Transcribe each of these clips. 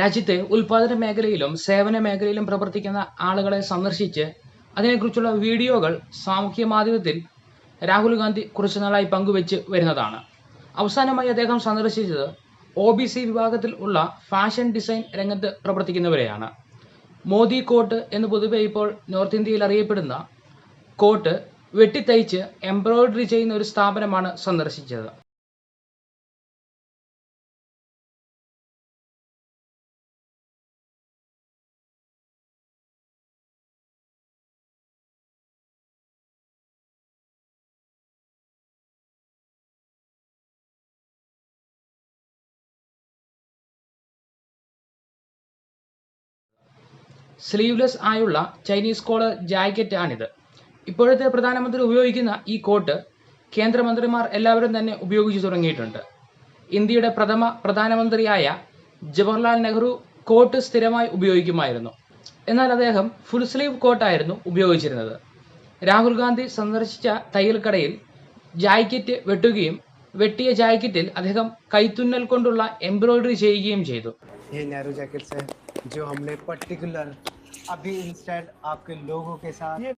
രാജ്യത്തെ ഉൽപാദന മേഖലയിലും സേവന മേഖലയിലും പ്രവർത്തിക്കുന്ന ആളുകളെ സന്ദർശിച്ച് അതിനെക്കുറിച്ചുള്ള വീഡിയോകൾ സാമൂഹ്യ മാധ്യമത്തിൽ രാഹുൽ ഗാന്ധി കുറച്ചു നാളായി പങ്കുവെച്ച് വരുന്നതാണ്. അവസാനമായി അദ്ദേഹം സന്ദർശിച്ചത് ഒ ബി സി വിഭാഗത്തിൽ ഉള്ള ഫാഷൻ ഡിസൈൻ രംഗത്ത് പ്രവർത്തിക്കുന്നവരെയാണ്. മോദി കോട്ട് എന്ന് പൊതുവെ ഇപ്പോൾ നോർത്ത് ഇന്ത്യയിൽ അറിയപ്പെടുന്ന കോട്ട് വെട്ടിത്തയ്ച്ച് എംബ്രോയിഡറി ചെയ്യുന്ന ഒരു സ്ഥാപനമാണ് സന്ദർശിച്ചത്. സ്ലീവ്ലെസ് ആയുള്ള ചൈനീസ് കോളർ ജാക്കറ്റ് ആണിത് ഇപ്പോഴത്തെ പ്രധാനമന്ത്രി ഉപയോഗിക്കുന്ന ഈ കോട്ട് കേന്ദ്രമന്ത്രിമാർ എല്ലാവരും തന്നെ ഉപയോഗിച്ചു തുടങ്ങിയിട്ടുണ്ട്. ഇന്ത്യയുടെ പ്രഥമ പ്രധാനമന്ത്രിയായ ജവഹർലാൽ നെഹ്റു കോട്ട് സ്ഥിരമായി ഉപയോഗിക്കുമായിരുന്നു. എന്നാൽ അദ്ദേഹം ഫുൾ സ്ലീവ് കോട്ടായിരുന്നു ഉപയോഗിച്ചിരുന്നത്. രാഹുൽ ഗാന്ധി സന്ദർശിച്ച തയ്യൽക്കടയിൽ ജാക്കറ്റ് വെട്ടുകയും വെട്ടിയ ജാക്കറ്റിൽ അദ്ദേഹം കൈത്തുന്നൽ കൊണ്ടുള്ള എംബ്രോയിഡറി ചെയ്യുകയും ചെയ്തു. अभी इंस्टेंट आपके लोगों के साथ।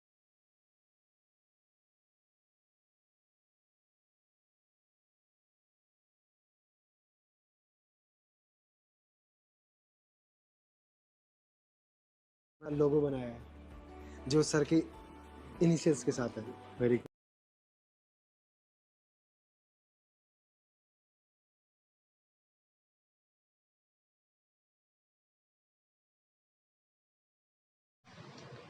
लोगो बनाया है जो सर के इनिशियल्स के साथ है वेरी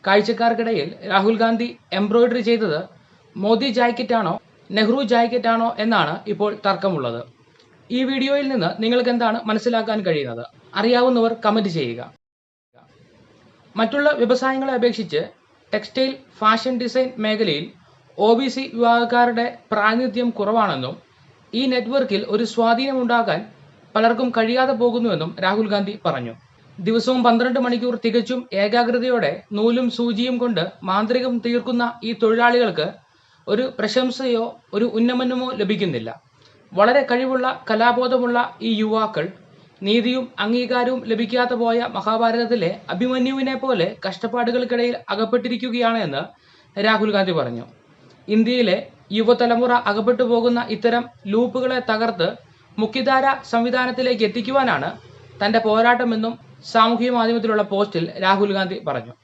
കാഴ്ചക്കാർക്കിടയിൽ രാഹുൽ ഗാന്ധി എംബ്രോയിഡറി ചെയ്തത് മോദി ജാക്കറ്റാണോ നെഹ്റു ജാക്കറ്റാണോ എന്നാണ് ഇപ്പോൾ തർക്കമുള്ളത്. ഈ വീഡിയോയിൽ നിന്ന് നിങ്ങൾക്ക് എന്താണ് മനസ്സിലാക്കാൻ കഴിയുന്നത്? അറിയാവുന്നവർ കമന്റ് ചെയ്യുക. മറ്റുള്ള വ്യവസായങ്ങളെ അപേക്ഷിച്ച് ടെക്സ്റ്റൈൽ ഫാഷൻ ഡിസൈൻ മേഖലയിൽ ഒ ബി സി വിഭാഗക്കാരുടെ പ്രാതിനിധ്യം കുറവാണെന്നും ഈ നെറ്റ്വർക്കിൽ ഒരു സ്വാധീനമുണ്ടാക്കാൻ പലർക്കും കഴിയാതെ പോകുന്നുവെന്നും രാഹുൽ ഗാന്ധി പറഞ്ഞു. ദിവസവും പന്ത്രണ്ട് മണിക്കൂർ തികച്ചും ഏകാഗ്രതയോടെ നൂലും സൂചിയും കൊണ്ട് മാന്ത്രികം തീർക്കുന്ന ഈ തൊഴിലാളികൾക്ക് ഒരു പ്രശംസയോ ഒരു ഉന്നമനമോ ലഭിക്കുന്നില്ല. വളരെ കഴിവുള്ള കലാബോധമുള്ള ഈ യുവാക്കൾ നീതിയും അംഗീകാരവും ലഭിക്കാതെ പോയ മഹാഭാരതത്തിലെ അഭിമന്യുവിനെ പോലെ കഷ്ടപ്പാടുകൾക്കിടയിൽ അകപ്പെട്ടിരിക്കുകയാണ് എന്ന് രാഹുൽ ഗാന്ധി പറഞ്ഞു. ഇന്ത്യയിലെ യുവതലമുറ അകപ്പെട്ടു പോകുന്ന ഇത്തരം ലൂപ്പുകളെ തകർത്ത് മുഖ്യധാര സംവിധാനത്തിലേക്ക് എത്തിക്കുവാനാണ് തന്റെ പോരാട്ടമെന്നും സാമൂഹിക മാധ്യമത്തിലുള്ള പോസ്റ്റിൽ രാഹുൽ ഗാന്ധി പറഞ്ഞു.